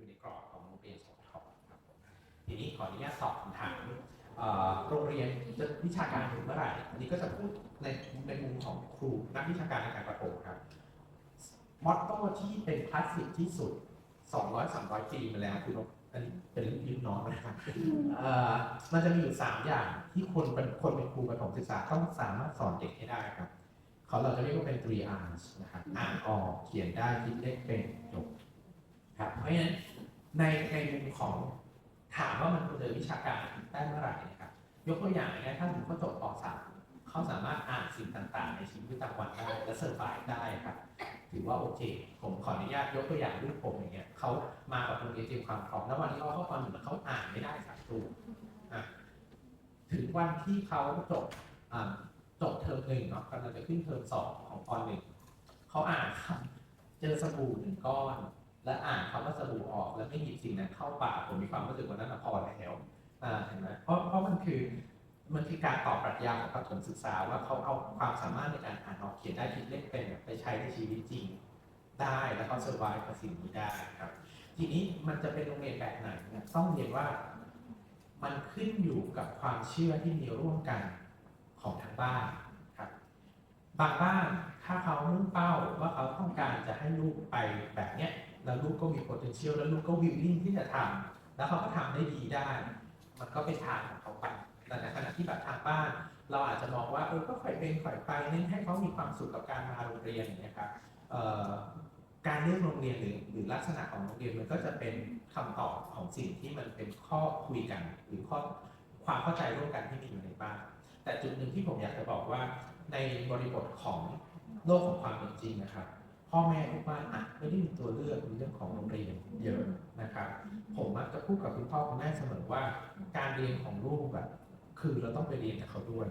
อยู่ในกรอบของโรงเรียนสองทครับผมทีนี้ขออนุญาตตอบคำถามโรงเรียนจะวิชาการถึงเมื่อไหร่ อันนี้ก็จะพูดในในมุมของครูนักวิชาการในการประถมครับมอตโต้ที่เป็นคลาสสิกที่สุด 200 300 ปีมาแล้วคืออันนี้เป็นเรื่องยืดน้องนะครับมันจะมีอยู่ 3 อย่างที่คนเป็นคนเป็นครูประถมศึกษาต้องสามารถสอนเด็กให้ได้ครับ เขาเราจะเรียกว่าเป็น three R's นะครับ อ่านออกเขียนได้คิดเลขเป็นจบ ครับเพราะฉะนั้นในในมุมของถามว่ามันควรจะวิชาการได้เมื่อไหร่นะครับ ยกตัวอย่างง่ายถ้าผมเขาจบป .3 เขาสามารถอ่านสิ่งต่างๆ ในชีวิตประจำวันได้และเซอร์ไพรส์ได้ครับ ถือว่าโอเค ผมขออนุญาตยกตัวอย่างลูกผมอย่างเงี้ยเขามากับโรงเรียนเตรียมความพร้อมแล้ววันที่เขาเข้าตอนหนึ่งเขาอ่านไม่ได้สักตัวถึงวันที่เขาจบจบเทอมหนึ่งเนาะกำลังจะขึ้นเทอมสองของตอนหนึ่งเขาอ่านครับเจอสบู่หนึ่งก้อน และอ่านคำว่าสบู่ออกแล้วไม่หยิบสิ่งนั้นเข้าปากผมมีความรู้สึกว่านั้นนะพอแล้วเห็นไหมเพราะเพราะมันคือมันคือการตอบปรัชญาของประถมศึกษาว่าเขาเอาความสามารถในการอ่านออกเขียนได้คิดเลขเป็นไปใช้ในชีวิตจริง ได้แล้วก็เซอร์ไวกับสิ่งนี้ได้ครับ ทีนี้มันจะเป็นโรงเรียนแบบไหนเนี่ยต้องเรียนว่ามันขึ้นอยู่กับความเชื่อที่มีร่วมกันของทางบ้านครับบางบ้านถ้าเขามุ่งเป้าว่าเขาต้องการจะให้ลูกไปแบบเนี้ย แล้วลูกก็มี potential แล้วลูกก็วิลลิ่งที่จะทำแล้วเขาก็ทำได้ดีได้ มันก็เป็นทางของเขาไปแต่ในขณะที่แบบทางบ้าน เราอาจจะมองว่าเออก็ฝ่ายเป็นฝ่ายไปเน้นให้เขามีความสุขกับการมาโรงเรียนอย่างเงี้ยครับการเลือกโรงเรียนหรือหรือลักษณะของโรงเรียนมันก็จะเป็นคำตอบของสิ่งที่มันเป็นข้อคุยกันหรือข้อความเข้าใจร่วมกันที่มีอยู่ในบ้านแต่จุดหนึ่งที่ผมอยากจะบอกว่าในบริบทของโลกของความเป็นจริงนะครับ พ่อแม่ทุกบ้านอาจไม่ได้มีตัวเลือกในเรื่องของโรงเรียนเยอะนะครับ ผมมักจะพูดกับคุณพ่อคุณแม่เสมอว่า การเรียนของลูกแบบคือเราต้องไปเรียนกับเขาด้วย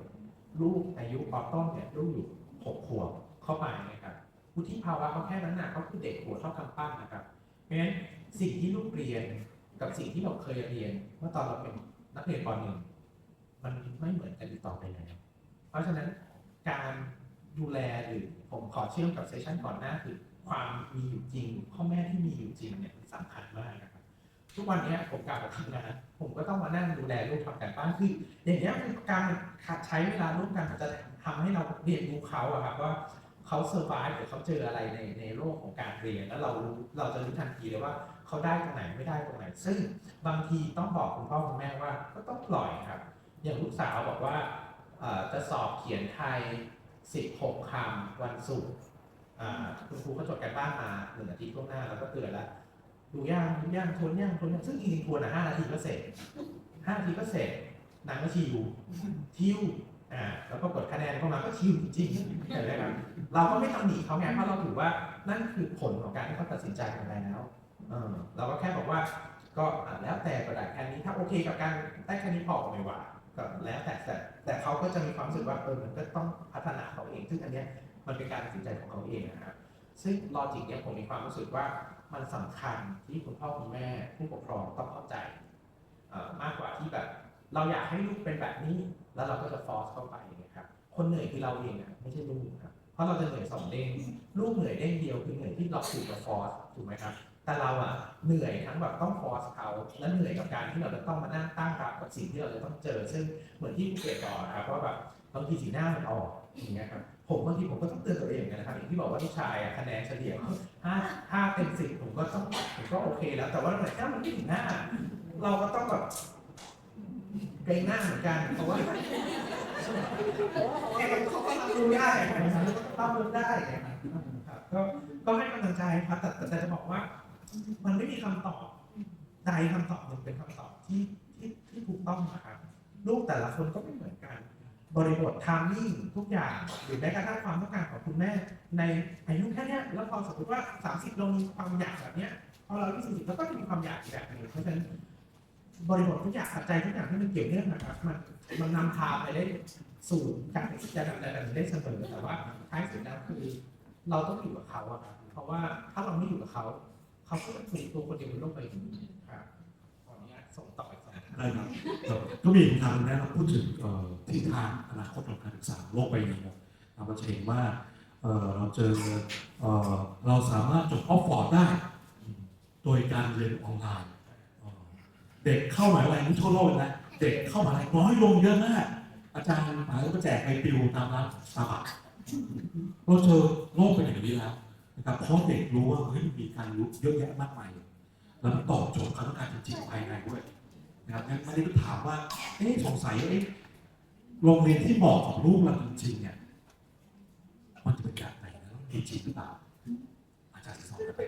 ลูกอายุปอต้นเนี่ยลูกอยู่หกขวบเข้าไปนะครับวุฒิภาวะเขาแค่นั้นนะเขาคือเด็กหัวเท่ากำปั้นนะครับเพราะฉะนั้นสิ่งที่ลูกเรียนกับสิ่งที่เราเคยเรียนเมื่อตอนเราเป็นนักเรียนปหนึ่งมันไม่เหมือนกันอีกต่อไปแล้วเพราะฉะนั้นการ ดูแลหรือผมขอเชื่อมกับเซสชันก่อนหน้าคือความมีอยู่จริงพ่อแม่ที่มีอยู่จริงเนี่ยมันสำคัญมากนะครับทุกวันนี้ผมกลับมาทำงานผมก็ต้องมานั่งดูแลลูกทำแต่บ้านคืออย่างเงี้คือการใช้เวลาร่วมกันมันจะทำให้เราเรียนรู้เขาอะครับว่าเขาเซอร์ไ e หรือเขาเจออะไรในในโลกของการเรียน แล้วเรารู้เราจะรู้ทันทีเลยว่าเขาได้ตรงไหนไม่ได้ตรงไหน ซึ่งบางทีต้องบอกคุณพ่อคุณแม่ว่าก็ต้องปล่อยครับ อย่างลูกสาวบอกว่าจะสอบเขียนไทย 16คำวันศุกร์คุณครูเขาจดการบ้านมาหนึ่งอาทิตย์ล่วงหน้าแล้วก็เตือนแล้วดูย่างดูย่างทวนย่างทวนย่างซึ่งจริงๆทวนอะห้านาทีก็เสร็จห้านาทีก็เสร็จนางก็ชิวทิวอ่าแล้วก็กดคะแนนเข้ามาก็ชิวจริงๆเห็นไหมครับเราก็ไม่ตำหนิเขาไงเพราะเราถือว่านั่นคือผลของการที่เขาตัดสินใจกันไปแล้วเออเราก็แค่บอกว่าก็แล้วแต่ก็ได้แค่นี้ถ้าโอเคกับการได้แค่นี้พอก็ไม่ว่า ก็แล้วแต่แต่แต่เขาก็จะมีความรู้สึกว่าเออมันก็ต้องพัฒนาเขาเอง ซึ่งอันเนี้ยมันเป็นการตัดสินใจของเขาเองนะครับซึ่งลอจิกเนี้ยผมมีความรู้สึกว่ามันสำคัญที่คุณพ่อคุณแม่ผู้ปกครองต้องเข้าใจมากกว่าที่แบบ เราอยากให้ลูกเป็นแบบนี้ แล้วเราก็จะฟอร์สเข้าไปอย่างเงี้ยครับคนเหนื่อยคือเราเองนะไม่ใช่ลูกครับเพราะเราจะเหนื่อยสองเด้งลูกเหนื่อยเด้งเดียวคือเหนื่อยที่เราถูกกับฟอร์สถูกไหมครับแต่เราอะเหนื่อยทั้งแบบต้องฟอร์สเขาและเหนื่อยกับการที่เราจะต้องมานั่งตั้งรับกับสิ่งที่เราจะต้องเจอ ซึ่งเหมือนที่ภูเก็ตบอกนะครับว่าแบบบางทีสีหน้ามันออกอย่างเงี้ยครับผมบางทีผมก็ต้องเตือนตัวเองเหมือนกันนะครับอย่างที่บอกว่าลูกชายอะคะแนนเฉลี่ยห้าห้าเต็มสิบผมก็ต้องผมก็โอเคแล้ว แต่ว่าถ้ามันไม่ถึงหน้า เราก็ต้องแบบเกรงหน้าเหมือนกันเพราะว่าแค่เขาก็รับรู้ได้นะครับรับรู้ได้ครับก็ก็ให้กำลังใจครับแต่แต่จะบอกว่า มันไม่มีคำตอบใดคำตอบหนึ่งเป็นคำตอบที่ที่ที่ถูกต้องนะครับลูกแต่ละคนก็ไม่เหมือนกัน บริบททามมิ่งทุกอย่างหรือแม้กระทั่งความต้องการของคุณแม่ ในอายุแค่เนี้ยแล้วพอสมมติว่า 30เรามีความอยากแบบเนี้ยพอเราที่40เราก็จะมีความอยากแบบนึงเพราะฉะนั้นบริบททุกอย่างปัจจัยทุกอย่างที่มันเกี่ยวเนื่องนะครับมันมันนำพาไปได้สู่การตัดสินใจแบบใดแบบหนึ่งได้เสมอแต่ว่าท้ายสุดแล้วคือ เราต้องอยู่กับเขาอะครับเพราะว่าถ้าเราไม่อยู่กับเขา เขาก็จะถูกตัวคนเดียวบนโลกใบนี้ครับขออนุญาตส่งต่ออีกสองท่านได้ครับก็มีคำถามหนึงนะเราพูดถึงเอ่อทิศทางอนาคตของการศึกษาโลกใบนี้ครับเราจะเห็นว่าเอ่อเราเจอเอ่อเราสามารถจบออกฟอร์ดได้ โดยการเรียนออนไลน์เอ่อเด็กเข้ามหาวิทยาลัยนี่ทั่วโลกเลยนะเด็กเข้ามหาวิทยาลัยน้อยลงเยอะมาก อาจารย์มหาวิทยาลัยก็แจกไปปิวตามร้านสตาร์บัคเราเจอโลกเป็นอย่างนี้แล้ว นะครับเพราะเด็กรู้ว่าเฮ้ยมีการรู้เยอะแยะมากมายแล้วตอบโจทย์ความต้องการจริงๆภายในด้วยนะครับงั้นไม่ได้ถามว่าเอ๊ะสงสัยเอ๊ะโรงเรียนที่เหมาะกับลูกเราจริงๆเนี่ยมันจะเป็นแบบไหนนะมีจริงหรือเปล่าอาจารย์สอนกันไป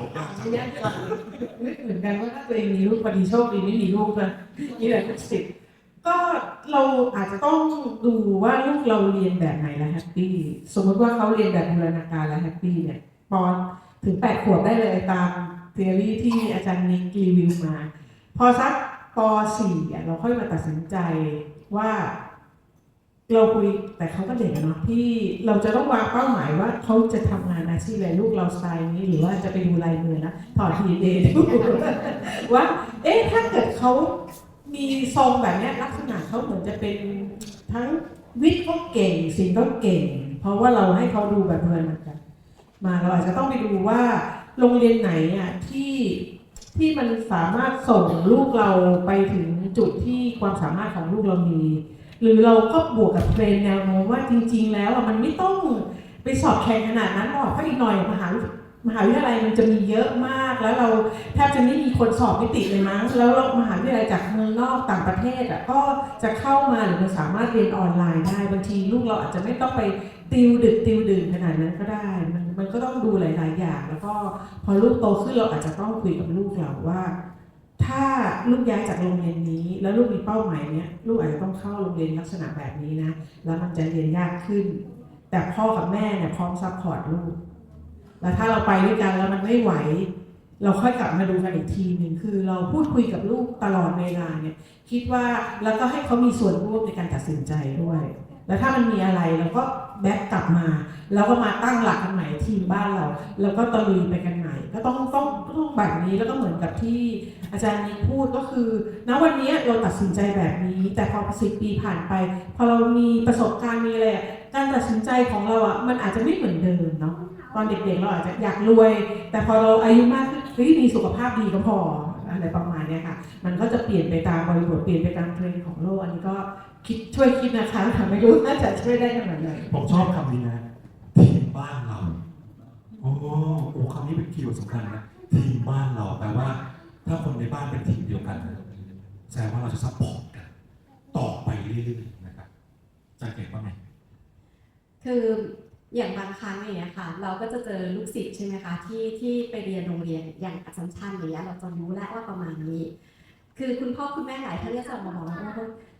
ผมว่าไม่เหมือนกันว่าถ้าตัวเองมีลูกพอดีโชคดีไม่มีลูกนะนี่แหละลูกศิษย์ ก็เราอาจจะต้องดูว่าลูกเราเรียนแบบไหนแล้วแฮปปี้สมมติว่าเขาเรียนแบบบูรณาการแล้วแฮปปี้เนี่ยปอนถึงแปดขวบได้เลยตามเทอรี่ที่อาจารย์นิกรีวิวมา พอสักปสี่อะเราค่อยมาตัดสินใจว่าเราคุยแต่เขาก็เด็กอะเนาะที่เราจะต้องวางเป้าหมายว่าเขาจะทำงานอาชีพอะไรลูกเราสไตล์นี้หรือว่าจะไปดูลายมือนะถอดทีเดดูว่า เอ๊ะถ้าเกิดเขา มีทรงแบบนี้ลักษณะเขาเหมือนจะเป็นทั้งวิทย์ก็เก่งศิลป์ก็เก่ง เพราะว่าเราให้เขาดูแบบเพลินเหมือนกันมาเราอาจจะต้องไปดูว่าโรงเรียนไหนอะที่ที่มันสามารถส่งลูกเราไปถึงจุดที่ความสามารถของลูกเรามี หรือเราก็บวกกับเทรนแนวโน้มว่าจริง ๆ แล้วมันไม่ต้องไปสอบแข่งขนาดนั้นหรอกเพราะอีกหน่อยมหาวิ มหาวิทยาลัยมันจะมีเยอะมาก แล้วเราแทบจะไม่มีคนสอบไม่ติเลยมั้ง แล้วเรามหาวิทยาลัยจากเมืองนอกต่างประเทศอะก็จะเข้ามาหรือมันสามารถเรียนออนไลน์ได้บางทีลูกเราอาจจะไม่ต้องไปติวดึกติวดื่นขนาดนั้นก็ได้ มันมันก็ต้องดูหลาย ๆ อย่าง แล้วก็พอลูกโตขึ้นเราอาจจะต้องคุยกับลูกเราว่า ถ้าลูกย้ายจากโรงเรียนนี้ แล้วลูกมีเป้าหมายเนี้ยลูกอาจจะต้องเข้าโรงเรียนลักษณะแบบนี้นะ แล้วมันจะเรียนยากขึ้น แต่พ่อกับแม่เนี่ยพร้อมซัพพอร์ตลูก แล้วถ้าเราไปด้วยกันแล้วมันไม่ไหว เราค่อยกลับมาดูกันอีกทีหนึ่งคือเราพูดคุยกับลูกตลอดเวลาเนี่ย คิดว่าแล้วก็ให้เขามีส่วนร่วมในการตัดสินใจด้วย แล้วถ้ามันมีอะไรเราก็แบ็กกลับมาแล้วก็มาตั้งหลักกันใหม่ทีมบ้านเรา แล้วก็ตะลุยไปกันใหม่ ก็ต้องต้องต้องแบบนี้แล้วก็เหมือนกับที่อาจารย์นิกพูดก็คือณวันนี้เราตัดสินใจแบบนี้ แต่พอสิบปีผ่านไป พอเรามีประสบการณ์มีอะไรการตัดสินใจของเราอะมันอาจจะไม่เหมือนเดิมเนาะ ตอนเด็กๆเราอาจจะอยากรวย แต่พอเราอายุมากขึ้นเฮ้ยมีสุขภาพดีก็พออะไรประมาณเนี้ยค่ะ มันก็จะเปลี่ยนไปตามบริบทเปลี่ยนไปตามเทรนด์ของโลกอันนี้ก็คิดช่วยคิดนะคะแต่ไม่รู้น่าจะช่วยได้ขนาดไหนผมชอบคำนี้นะทีมบ้านเราโอ้โอ้คำนี้เป็นคีย์เวิร์ดสำคัญนะทีมบ้านเราแปลว่า ถ้าคนในบ้านเป็นทีมเดียวกันนะแสดงว่าเราจะซัพพอร์ตกันต่อไปเรื่อยๆนะครับอาจารย์เก่งว่าไงคือ อย่างบางครั้งอย่างเงี้ยค่ะ เราก็จะเจอลูกศิษย์ใช่ไหมคะที่ที่ไปเรียนโรงเรียนอย่างอัสสัมชัญอย่างเงี้ยเราจะรู้แล้วว่าประมาณนี้ คือคุณพ่อคุณแม่หลายท่านก็จะมาบอกว่า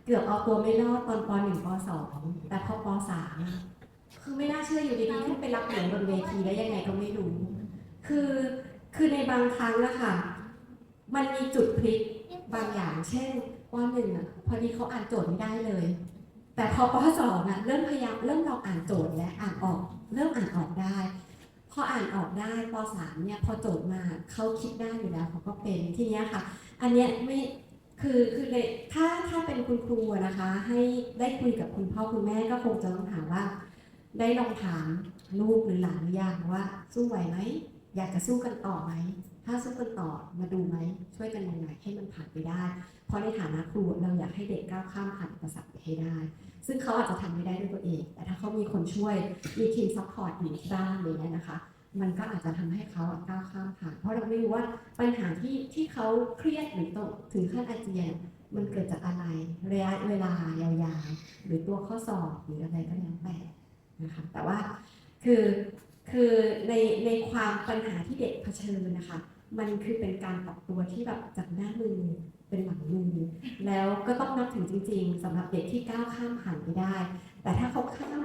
เกือบเอาตัวไม่รอดตอนป .1 ป .2 แต่พอป .3 อะคือไม่น่าเชื่ออยู่ดีๆขึ้นไปรับเหรียญบนเวทีได้ยังไงก็ไม่รู้ คือคือในบางครั้งนะคะมันมีจุดพลิกบางอย่าง เช่นป .1 อะพอดีเขาอ่านโจทย์ไม่ได้เลย แต่พอป .2 อะเริ่มพยายามเริ่มลองอ่านโจทย์และอ่านออก เริ่มอ่านออกได้ พออ่านออกได้ป .3 เนี่ยพอโจทย์มาเขาคิดได้อยู่แล้วเขาก็เป็นทีเนี้ยค่ะ อันเนี้ยไม่คือคือในถ้าถ้าเป็นคุณครูนะคะ ให้ได้คุยกับคุณพ่อคุณแม่ก็คงจะต้องถามว่า ได้ลองถามลูกหรือหลานหรือยังว่าสู้ไหวไหมอยากจะสู้กันต่อไหม ถ้าสู้กันต่อมาดูไหมช่วยกันยังไงให้มันผ่านไปได้ เพราะในฐานะครูเราอยากให้เด็กก้าวข้ามผ่านอุปสรรคไปให้ได้ ซึ่งเขาอาจจะทำไม่ได้ด้วยตัวเอง แต่ถ้าเขามีคนช่วยมีทีมซัพพอร์ตอยู่ที่บ้านอะไรเงี้ยนะคะ มันก็อาจจะทำให้เขาก้าวข้ามผ่าน เพราะเราไม่รู้ว่าปัญหาที่ที่เขาเครียดหรือตกถึงขั้นอาเจียนมันเกิดจากอะไรระยะเวลายาวๆหรือตัวข้อสอบหรืออะไรก็แล้วแต่นะคะแต่ว่าคือคือในในความปัญหาที่เด็กเผชิญนะคะ มันคือเป็นการปรับตัวที่แบบจากหน้ามือเป็นหลังมือแล้วก็ต้องนับถึงจริง ๆสำหรับเด็กที่ก้าวข้ามผ่านไปได้ แต่ถ้าเขาข้าม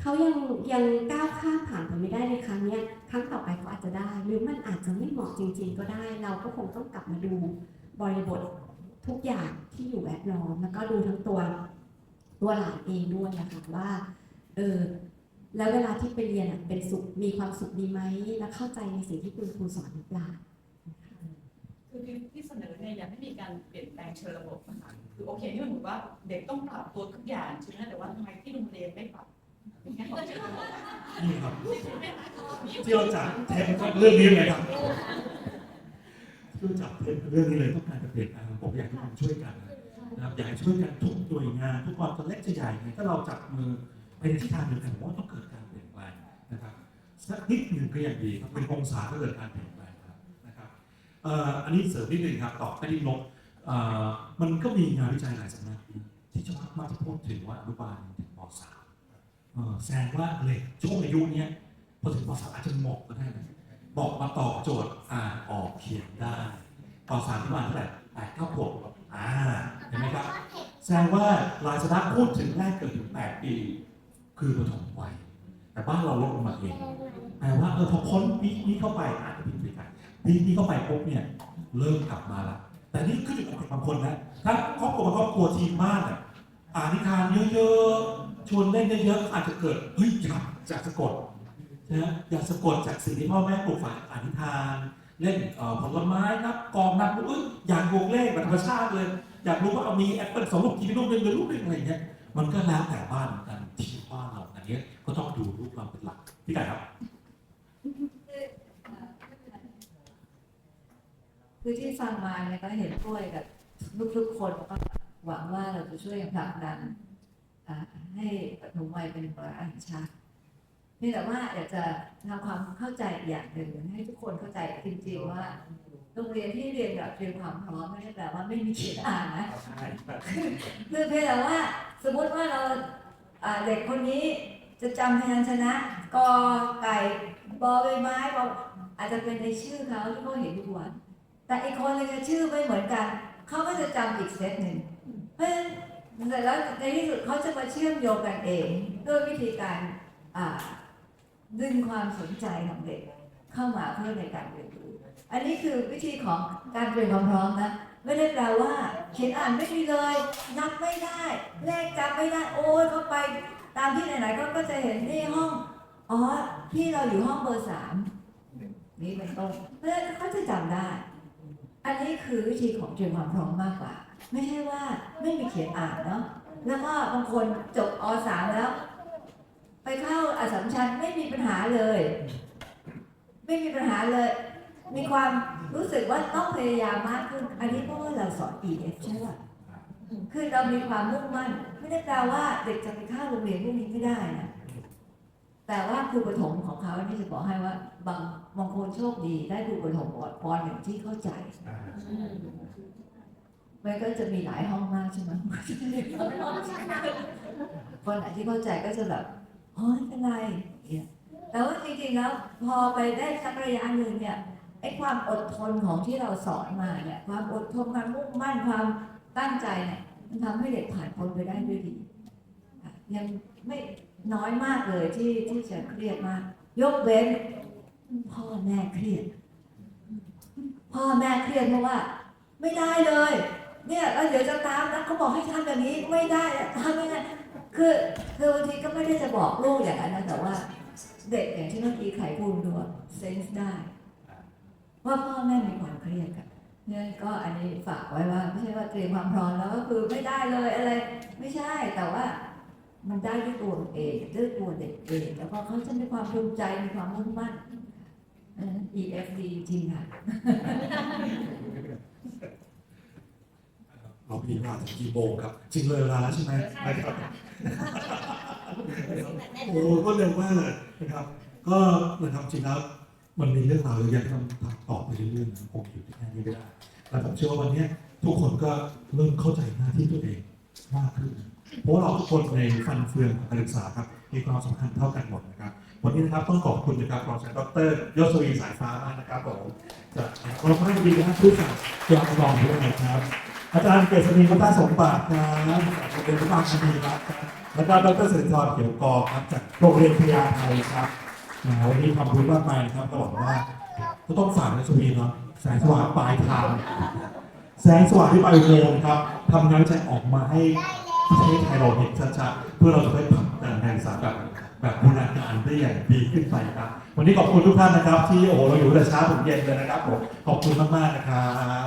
เขายังยังก้าวข้ามผ่านไปไม่ได้ในครั้งนี้ครั้งต่อไปเขาอาจจะได้ หรือมันอาจจะไม่เหมาะจริง ๆ ก็ได้ เราก็คงต้องกลับมาดูบริบททุกอย่างที่อยู่แวดล้อมแล้วก็ดูทั้งตัวตัวหลานเองด้วยนะคะว่าเออแล้วเวลาที่ไปเรียนเป็นสุขมีความสุขดีไหมและเข้าใจในสิ่งที่คุณครูสอนหรือเปล่า คือที่ที่เสนอเนี่ยอยากให้มีการเปลี่ยนแปลงเชิงระบบนะคะคือโอเคที่มันเหมือนว่าเด็กต้องปรับตัวทุกอย่างใช่ไหมแต่ว่าทำไมที่โรงเรียนไม่ปรับนี่ครับที่เราจัดเทปก็เรื่องนี้เลยครับที่เราจัดเทปเรื่องนี้เลยต้องการจะเปลี่ยนแปลงผมอยากให้ทุกคนช่วยกันนะครับอยากให้ช่วยกันทุกหน่วยงานทุกความจะเล็กจะใหญ่เนี่ยถ้าเราจับมือไปในทิศทางเดียวกันว่าต้องเกิดการเปลี่ยนแปลงนะครับสักนิดหนึ่งก็ยังดีครับเป็นองศาก็เกิดการเปลี่ยน อันนี้เสริมนิดหนึ่งครับตอบไม่ได้ลบมันก็มีงานวิจัยหลายสำนักที่ชอบมากจะพูดถึงว่าอนุบาลถึงป .3 แสดงว่าเด็กช่วงอายุเนี้ยพอถึงป .3 อาจจะหมาะก็ได้นะบอกมาตอบโจทย์อ่านออกเขียนได้ป .3 ที่มาเท่าไหร่แปดเก้าขวบอ่าเห็นไหมครับ แสดงว่าลายสนักพูดถึงแรกเกิดถึง8ปี คือปฐมวัยแต่บ้านเราลดลงมาเองแปลว่าเออพอพ้นปีนี้เข้าไปอาจจะผิดไปกัน ปีนี้เขาไปปุ๊บเนี่ยเริ่มกลับมาละแต่นี่ขึ้นอยู่กับบางคนนะถ้าครอบครัวบางครอบครัวทีมบ้านอะอ่านนิทานเยอะๆชวนเล่นเยอะๆอาจจะเกิดเฮ้ยอยากจากสะกดนะอยากสะกดจากสิ่งที่พ่อแม่ปลูกฝังอ่านนิทาน เล่นผลไม้นับกองนับลูกเอ้ยอยากบวกเลขแบบธรรมชาติเลย อยากรู้ว่าเอามีแอปเปิลสองลูกกี่ลูกหนึ่งหรือลูกหนึ่งอะไรเงี้ยมันก็แล้วแต่บ้านกันที่บ้านเราอันนี้ก็ต้องดูรูปเราเป็นหลักพี่ไก่ครับ คือที่ฟังมาเนี่ยก็เห็นด้วยกับทุกๆคนแล้วก็หวังว่าเราจะช่วยกันผลักดันอ่าให้ปฐมวัยเป็นวาระแห่งชาติเพียงแต่ว่าอยากจะทำความเข้าใจอีกอย่างหนึ่งให้ทุกคนเข้าใจจริงๆว่าโรงเรียนที่เรียนแบบเตรียมความพร้อมไม่ได้แปลว่าไม่มีเขียนอ่านนะคือเพียงแต่ว่าสมมติว่าเราอ่าเด็กคนนี้จะจำพยัญชนะกอไก่บอใบไม้บออาจจะเป็นในชื่อเขาที่เขาเห็นทุกวัน แต่อีกคนเลยชื่อไม่เหมือนกัน เขาก็จะจำอีกเซตหนึ่งเพราะฉะนั้นแล้วในที่สุดเขาจะมาเชื่อมโยงกันเองด้วยวิธีการดึงความสนใจของเด็กเข้ามาเพื่อในการเรียนรู้ อันนี้คือวิธีของการเตรียมความพร้อมนะ ไม่ได้แปลว่า เขียนอ่านไม่ดีเลย นับไม่ได้ เลขจำไม่ได้ โอ้ยเขาไป ตามที่ไหนๆเขาก็จะเห็นนี่ห้อง อ๋อ พี่เราอยู่ห้องเบอร์สามนี่เป็นต้นเพราะฉะนั้นเขาจะจำได้ อันนี้คือวิธีของเตรียมความพร้อมมากกว่า ไม่ใช่ว่าไม่มีเขียนอ่านเนาะแล้วก็บางคนจบอสามแล้ว ไปเข้าอัสสัมชัญไม่มีปัญหาเลย ไม่มีปัญหาเลย มีความรู้สึกว่าต้องพยายามมากขึ้น อันนี้เพราะว่าเราสอน EF ใช่ป่ะคือเรามีความมุ่งมั่น ไม่ได้แปลว่าเด็กจะไปเข้าโรงเรียนพวกนี้ไม่ได้นะ แต่ว่าครูประถมของเขานี่จะบอกให้ว่า บางบางคนโชคดีได้ครูประถมปหนึ่งที่เข้าใจมันก็จะมีหลายห้องมากใช่ไหมคนไหนที่เข้าใจก็จะแบบอ๋อไม่เป็นไรเนี่ยแต่ว่าจริงๆแล้วพอไปได้สักระยะหนึ่งเนี่ยไอ้ความอดทนของที่เราสอนมาเนี่ยความอดทนความมุ่งมั่นความตั้งใจเนี่ยมันทำให้เด็กผ่านพ้นไปได้ด้วยดีค่ะยังไม่ น้อยมากเลยที่ที่จะเครียดมาก ยกเว้น พ่อแม่เครียด พ่อแม่เครียดเพราะว่า ไม่ได้เลย เนี่ยแล้วเดี๋ยวจะตามนะเขาบอกให้ทำแบบนี้ไม่ได้ทำยังไงคือคือบางทีก็ไม่ได้จะบอกลูกอย่างนั้นนะแต่ว่า เด็กอย่างที่เมื่อกี้ไขพูดดูเซนส์ได้ ว่าพ่อแม่มีความเครียดกันเนี่ยก็อันนี้ฝากไว้ว่า ไม่ใช่ว่าเตรียมความพร้อมแล้วก็คือไม่ได้เลยอะไร ไม่ใช่แต่ว่า มันได้ด้วยตัวมันเองด้วยตัวเด็กเองแล้วก็เขาจะมีความภูมิใจมีความมุ่งมั่นเออ EFD จริงค่ะเราพี่ว่าถึงกี่โมงครับ จริงเลยเวลาแล้วใช่ไหมนะครับโอ้ก็เร็วมากเลยนะครับ ก็นะครับจริงแล้วมันมีเรื่องราวเยอะแยะที่ต้องตอบไปเรื่อยๆนะคงอยู่ที่แค่นี้ไม่ได้แต่ผมเชื่อว่าวันเนี้ยทุกคนก็เริ่มเข้าใจหน้าที่ตัวเองมากขึ้น เพราะว่าเราทุกคนในฟันเฟืองการศึกษาครับมีความสำคัญเท่ากันหมดนะครับวันนี้นะครับต้องขอบคุณนะครับรองศาสตราจารย์ดรยศวีสายฟ้ามากนะครับผมจากขอบคุณดีนะครับผู้สั่งยอดรองด้วยนะครับ อาจารย์เกษณีพัฒนสมบัติครับจากโรงเรียนพระบางชนีรัตน์ครับแล้วก็ดรสิริธรเขียวกอครับจากโรงเรียนพญาไทยครับวันนี้ความรู้มากมายนะครับก็หวังว่าก็ต้องฝากในชวีเนาะแสงสว่างปลายทางแสงสว่างที่ปลายโมงค์ครับทำงานจะออกมาให้ ประเทศไทยเราเห็นชัดๆเพื่อเราจะได้ผลักดันการศึกษาแบบแบบบูรณาการได้อย่างดีขึ้นไปครับ วันนี้ขอบคุณทุกท่านนะครับ ที่โอ้โหเราอยู่แต่เช้าถึงเย็นเลยนะครับผมขอบคุณมากๆนะครับ